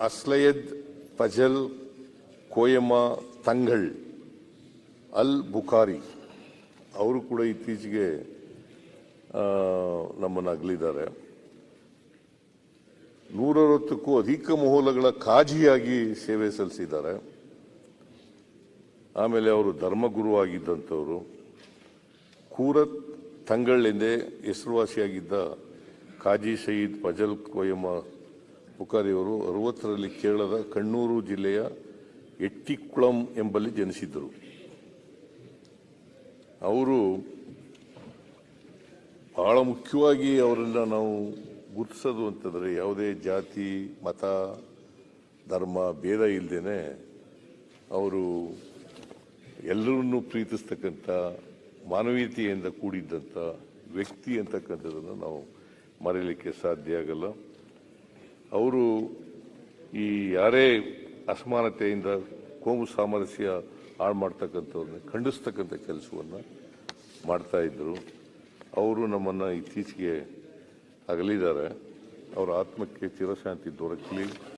ಅಸ್ಲಯದ್, ಫಜಲ್, ಕೋಯಮ, ತಂಗಳ್, ಅಲ್ ಬುಖಾರಿ ಅವರು ಕೂಡ ಇತ್ತೀಚೆಗೆ ನಮ್ಮನ್ನು ಅಗಲಿದ್ದಾರೆ. ನೂರವತ್ತಕ್ಕೂ ಅಧಿಕ ಮಹೋಲಗಳ ಕಾಜಿಯಾಗಿ ಸೇವೆ ಸಲ್ಲಿಸಿದ್ದಾರೆ. ಆಮೇಲೆ ಅವರು ಧರ್ಮಗುರು ಆಗಿದ್ದಂಥವರು. ಕೂರತ್ ತಂಗಳ್ ಎಂದೇ ಹೆಸರುವಾಸಿಯಾಗಿದ್ದ ಕಾಜಿ ಸಯೀದ್ ಫಜಲ್ ಕೋಯಮ್ಮ ಬುಖಾರಿಯವರು ಅರವತ್ತರಲ್ಲಿ ಕೇರಳದ ಕಣ್ಣೂರು ಜಿಲ್ಲೆಯ ಎಟ್ಟಿಕುಳಂ ಎಂಬಲ್ಲಿ ಜನಿಸಿದ್ದರು. ಅವರು ಬಹಳ ಮುಖ್ಯವಾಗಿ ಅವರನ್ನ ನಾವು ಗುರುತಿಸೋದು ಅಂತಂದರೆ ಯಾವುದೇ ಜಾತಿ, ಮತ, ಧರ್ಮ, ಭೇದ ಇಲ್ಲದೇನೆ ಅವರು ಎಲ್ಲರನ್ನೂ ಪ್ರೀತಿಸ್ತಕ್ಕಂಥ, ಮಾನವೀಯತೆಯಿಂದ ಕೂಡಿದ್ದಂಥ ವ್ಯಕ್ತಿ ಅಂತಕ್ಕಂಥದ್ದನ್ನು ನಾವು ಮರೆಯಲಿಕ್ಕೆ ಸಾಧ್ಯ ಆಗಲ್ಲ. ಅವರು ಈ ಯಾರೇ ಅಸಮಾನತೆಯಿಂದ ಕೋಮು ಸಾಮರಸ್ಯ ಹಾಳು ಮಾಡ್ತಕ್ಕಂಥವ್ರನ್ನ, ಖಂಡಿಸ್ತಕ್ಕಂಥ ಕೆಲಸವನ್ನು ಮಾಡ್ತಾ ಇದ್ದರು. ಅವರು ನಮ್ಮನ್ನು ಇತ್ತೀಚೆಗೆ ಅಗಲಿದ್ದಾರೆ. ಅವರ ಆತ್ಮಕ್ಕೆ ಚಿರಶಾಂತಿ ದೊರಕಲಿ.